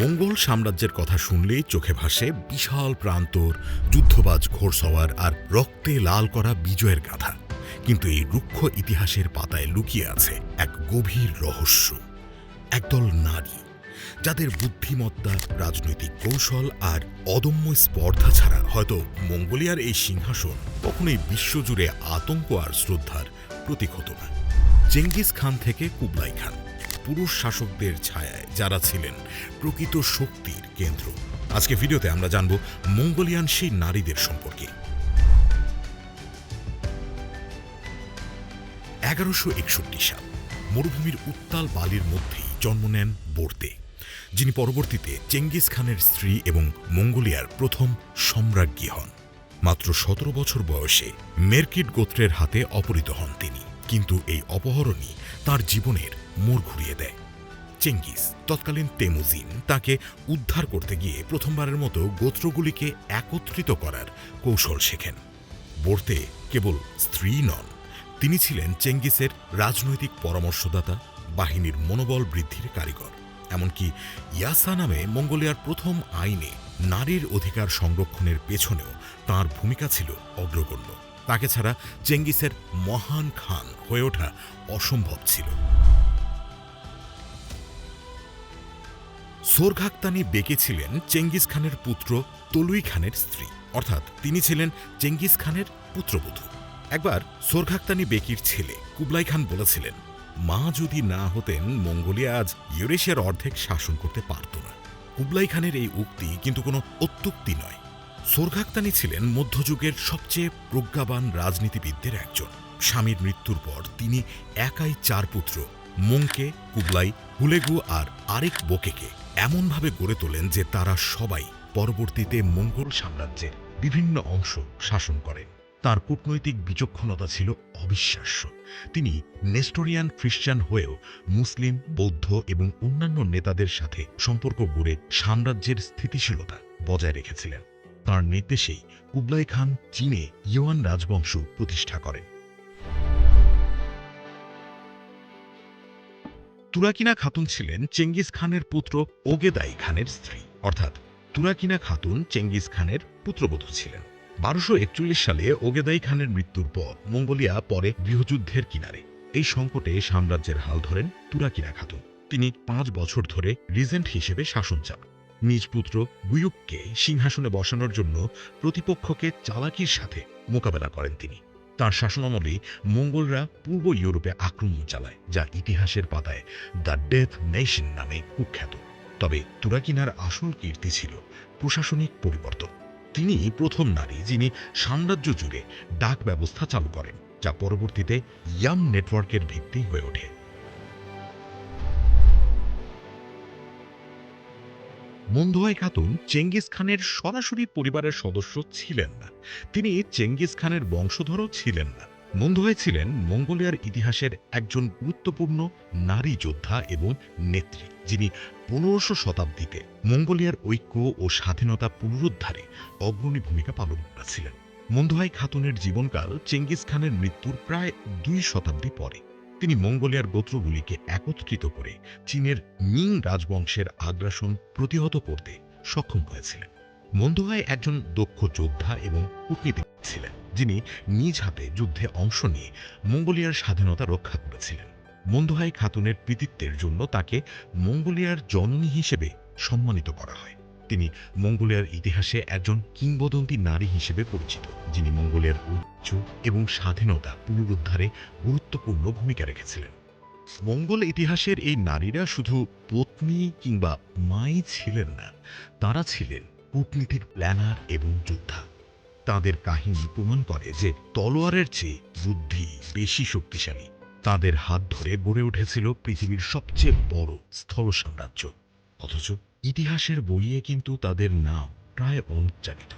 মঙ্গল সাম্রাজ্যের কথা শুনলেই চোখে ভাসে বিশাল প্রান্তর, যুদ্ধবাজ ঘোড়সওয়ার আর রক্তে লাল করা বিজয়ের গাথা। কিন্তু এই রুক্ষ ইতিহাসের পাতায় লুকিয়ে আছে এক গভীর রহস্য। একদল নারী, যাদের বুদ্ধিমত্তা, রাজনৈতিক কৌশল আর অদম্য স্পর্ধা ছাড়া হয়তো মঙ্গোলিয়ার এই সিংহাসন কখনোই বিশ্বজুড়ে আতঙ্ক আর শ্রদ্ধার প্রতীক হতো না। চেঙ্গিস খান থেকে কুবলাই খান। পুরুষ শাসকদের ছায়ায় যারা ছিলেন প্রকৃত শক্তির কেন্দ্র। আজকে ভিডিওতে আমরা জানব মঙ্গোলিয়ান সেই নারীদের সম্পর্কে। এগারোশো একষট্টি সাল, মরুভূমির উত্তাল বালির মধ্যেই জন্ম নেন বোর্তে, যিনি পরবর্তীতে চেঙ্গিস খানের স্ত্রী এবং মঙ্গোলিয়ার প্রথম সম্রাজ্ঞী হন। মাত্র সতেরো বছর বয়সে মেরকিট গোত্রের হাতে অপহৃত হন তিনি, কিন্তু এই অপহরণই তার জীবনের মোড় ঘুরিয়ে দেয়। চেঙ্গিস, তৎকালীন তেমুজিন, তাকে উদ্ধার করতে গিয়ে প্রথমবারের মতো গোত্রগুলিকে একত্রিত করার কৌশল শেখেন। বর্তে কেবল স্ত্রী নন, তিনি ছিলেন চেঙ্গিসের রাজনৈতিক পরামর্শদাতা, বাহিনীর মনোবল বৃদ্ধির কারিগর। এমনকি ইয়াসা নামে মঙ্গোলিয়ার প্রথম আইনে নারীর অধিকার সংরক্ষণের পেছনেও তার ভূমিকা ছিল অগ্রগণ্য। তাকে ছাড়া চেঙ্গিসের মহান খান হয়ে ওঠা অসম্ভব ছিল। সোরঘাক্তানি বেকে ছিলেন চেঙ্গিস খানের পুত্র তলুই খানের স্ত্রী। অর্থাৎ তিনি ছিলেন চেঙ্গিস খানের পুত্রবধূ। একবার সোরঘাক্তানি বেকির ছেলে কুবলাই খান বলেছিলেন, মা যদি না হতেন মঙ্গোলিয়া আজ ইউরেশিয়ার অর্ধেক শাসন করতে পারত না। কুবলাই খানের এই উক্তি কিন্তু কোনো অত্যুক্তি নয়। সোরঘাক্তানি ছিলেন মধ্যযুগের সবচেয়ে প্রজ্ঞাবান রাজনীতিবিদদের একজন। স্বামীর মৃত্যুর পর তিনি একাই চার পুত্র মংকে কুবলাই, হুলেগু আর আরেক বোকেকে এমনভাবে গড়ে তোলেন যে তারা সবাই পরবর্তীতে মঙ্গল সাম্রাজ্যের বিভিন্ন অংশ শাসন করেন। তার কূটনৈতিক বিচক্ষণতা ছিল অবিশ্বাস্য। তিনি নেস্টোরিয়ান খ্রিস্টান হয়েও মুসলিম, বৌদ্ধ এবং অন্যান্য নেতাদের সাথে সম্পর্ক গড়ে সাম্রাজ্যের স্থিতিশীলতা বজায় রেখেছিলেন। তার নির্দেশেই কুবলাই খান চীনে ইউয়ান রাজবংশ প্রতিষ্ঠা করেন। তুরাকিনা খাতুন ছিলেন চেঙ্গিস খানের পুত্র ওগেদাই খানের স্ত্রী। অর্থাৎ তুরাকিনা খাতুন চেঙ্গিস খানের পুত্রবধূ ছিলেন। বারোশো একচল্লিশ সালে ওগেদাই খানের মৃত্যুর পর মঙ্গোলিয়া পরে গৃহযুদ্ধের কিনারে। এই সংকটে সাম্রাজ্যের হাল ধরেন তুরাকিনা খাতুন। তিনি পাঁচ বছর ধরে রিজেন্ট হিসেবে শাসন চালান নিজ পুত্র গুয়ুককে সিংহাসনে বসানোর জন্য প্রতিপক্ষকে চালাকির সাথে মোকাবেলা করেন তিনি। তার শাসনামলে মঙ্গলরা পূর্ব ইউরোপে আক্রমণ চালায়, যা ইতিহাসের পাতায় দ্য ডেথ নেশন নামে কুখ্যাত। তবে তুরাকিনার আসল কীর্তি ছিল প্রশাসনিক পরিবর্তন। তিনি প্রথম নারী যিনি সাম্রাজ্য জুড়ে ডাক ব্যবস্থা চালু করেন, যা পরবর্তীতে ইয়াম নেটওয়ার্কের ভিত্তি হয়ে ওঠে। মন্দোয়াই খাতুন চেঙ্গিস খানের সরাসরি পরিবারের সদস্য ছিলেন না। তিনি চেঙ্গিস খানের বংশধরও ছিলেন না। মন্দোয়াই ছিলেন মঙ্গোলিয়ার ইতিহাসের একজন গুরুত্বপূর্ণ নারী যোদ্ধা এবং নেত্রী, যিনি পনেরোশো শতাব্দীতে মঙ্গোলিয়ার ঐক্য ও স্বাধীনতা পুনরুদ্ধারে অগ্রণী ভূমিকা পালন করেছিলেন। মন্দোহাই খাতুনের জীবনকাল চেঙ্গিস খানের মৃত্যুর প্রায় দুই শতাব্দী পরে। তিনি মঙ্গোলিয়ার গোত্রগুলিকে একত্রিত করে চীনের মিং রাজবংশের আগ্রাসন প্রতিহত করতে সক্ষম হয়েছিলেন। মন্দোহাই একজন দক্ষ যোদ্ধা এবং কূটনীতিক ছিলেন, যিনি নিজ হাতে যুদ্ধে অংশ নিয়ে মঙ্গোলিয়ার স্বাধীনতা রক্ষা করেছিলেন। মন্দোহাই খাতুনের কৃতিত্বের জন্য তাকে মঙ্গোলিয়ার জননী হিসেবে সম্মানিত করা হয়। তিনি মঙ্গোলিয়ার ইতিহাসে একজন কিংবদন্তি নারী হিসেবে পরিচিত, যিনি মঙ্গোলিয়ার ঐতিহ্য এবং স্বাধীনতা পুনরুদ্ধারে গুরুত্বপূর্ণ ভূমিকা রেখেছিলেন। মঙ্গল ইতিহাসের এই নারীরা শুধু পত্নী কিংবা মাই ছিলেন না, তারা ছিলেন কূটনীতির প্ল্যানার এবং যোদ্ধা। তাদের কাহিনী প্রমাণ করে যে তলোয়ারের চেয়ে বুদ্ধি বেশি শক্তিশালী। তাদের হাত ধরে গড়ে উঠেছিল পৃথিবীর সবচেয়ে বড় স্থল সাম্রাজ্য অথচ ইতিহাসের বইয়ে কিন্তু তাদের নাম প্রায় অনুচ্চারিত।